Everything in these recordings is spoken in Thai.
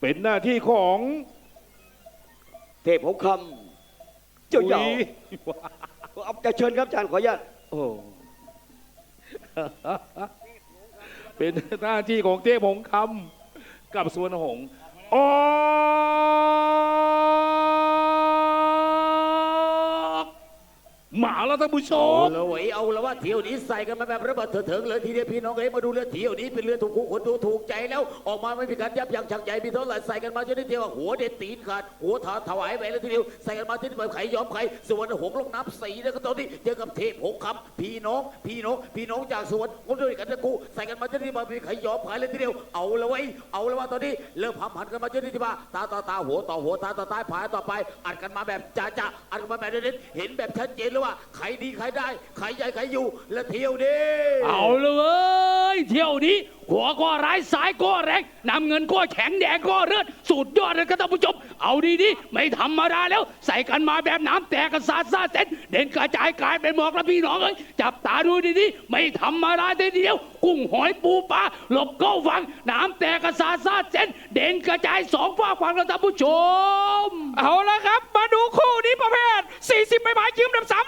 เป็นหน้าที่ของเทพหงคำเจ้าเหยาอุ๊ยเอาจะเชิญครับอาจารย์ขออนุญาตโอ้เป็นหน้าที่ของเทพหงคำกับสวนหงส์ออก หมาแล้วท่านผู้ชม เอาละเว้ยเอาละว่าเที่ยวนี้ใส่กันมาแบบระเบิดเถิดๆเลยทีเดียวพี่น้องเอ้ยมาดูเรือเที่ยวนี้เป็นเรือถูกคู่คนดูถูกใจแล้ว ออกมาไม่มีการยับยั้งชั่งใจมีเท่าไหร่ใส่กันมาจนได้เดียวหัวเด็ดตีนขาดหัวถาถวายไปแล้วทีเดียวใส่กันมาที่แบบไข่ยอมไข่สวนหงลงน้ำสีแล้วก็ตอนนี้เจอกับเทพหงคำพี่น้อง พี่น้องพี่น้องจากสวนคนด้วยกันทั้งคู่ใส่กันมาจนที่มามีไข่ยอมไข่เลยทีเดียวเอาละเว้ยเอาละว่าตอนนี้เริ่มพัมพันกันมาจนที่ว่าตาต่อตาหัวต่อหัวตาต่อตาผายต่อไป อัดกันมาแบบจ่าจ่าอัดกันมาแบบเด็ดเห็นแบบชัดเจนเลยว่าใครดีใครได้ใครใหญ่ใครอยู่ และเที่ยวนี้เอาเลยเว้ยเที่ยวนี้ หัวก็ร้ายซ้ายก็แรงนำเงินก็แข็งแดงก็เลือดสุดยอดเลยครับท่านผู้ชมเอาดีๆไม่ธรรมดาแล้ว ใส่กันมาแบบน้ำแตกกระสาดซาเส้นเด่นกระจายกลายเป็นหมอกแล้วพี่น้องเอ้ยจับตาดูดีๆไม่ธรรมดาทีเดียว กุ้งหอยปูปลาหลบเข้าฟังน้ำแตกกระสาดซาเส้นเด่นกระจายสองฝากฝั่งแล้วท่านผู้ชม เอาละครับ มาดูคู่นี้ประเภท 40ใบไม้ยืมดับสาม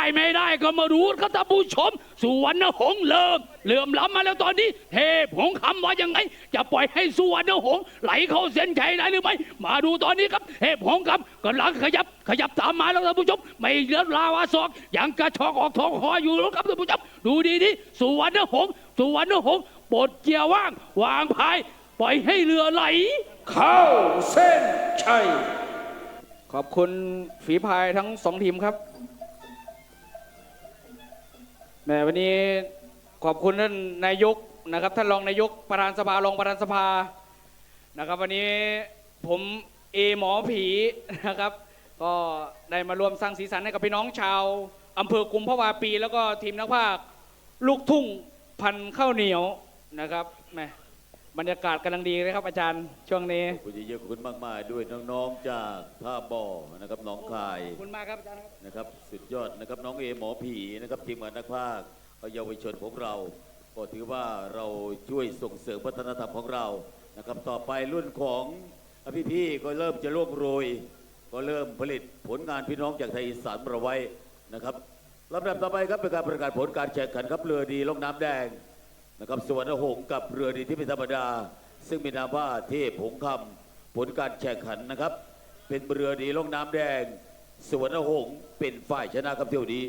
ได้ไม่ได้ก็มารู้ครับท่านผู้ชม สุวนนะหงส์เริ่มเริ่อมล้ำมาแล้วตอนนี้ เทพหงส์คำว่ายังไง จะปล่อยให้สุวนนะหงส์ไหลเข้าเส้นชัยได้หรือไม่มาดูตอนนี้ครับเทพหงส์คำกำลังขยับขยับตามมาแล้วท่านผู้ชม ไม่เลือดลาวาศอกยังกระชอกออกทองคออยู่แล้วครับท่านผู้ชมดูดีดีๆสวนนะหงส์สวนนะหงส์ปลดเกียร์ว่าง วางพาย ปล่อยให้เรือไหล เข้าเส้นชัยขอบคุณฝีพายทั้งสองทีมครับ แหมวันนี้ขอบคุณท่านนายกนะครับท่านรองนายกประธานสภารองประธานสภานะครับ วันนี้ผมเอหมอผีนะครับ ก็ได้มารวมสร้างสีสันให้กับพี่น้องชาวอำเภอกุมภาวาปี แล้วก็ทีมนักภาคลูกทุ่งพันข้าวเหนียวนะครับแหม บรรยากาศกำลังดีเลยครับอาจารย์ช่วงนี้ขอบคุณเยอะๆขอบคุณมากๆด้วยน้องๆจากท่าบ่อนะครับหน้องคายขอบคุณมากครับอาจารย์ครับนะครับ สุดยอดนะครับน้องเอหมอผีนะครับทีมงานนักพากย์เยาวชนของเรา ก็ถือว่าเราช่วยส่งเสริมวัฒนธรรมของเรานะครับต่อไปรุ่นของพี่ๆก็เริ่มจะล่วงโรย ก็เริ่มผลิตผลงานพี่น้องจากไทยอีสานมาไว้นะครับลำดับต่อไปครับเป็นการประกาศผลการแข่งขันครับเรือดีลงน้ำแดง นะครับสวนหงส์กับเรือดีที่เป็นธรรมดา ซึ่งมีนามว่าเทพหงคำผลการแข่งขันนะครับ เป็นเรือดีลงน้ำแดง สวนหงส์เป็นฝ่ายชนะครับเที่ยวนี้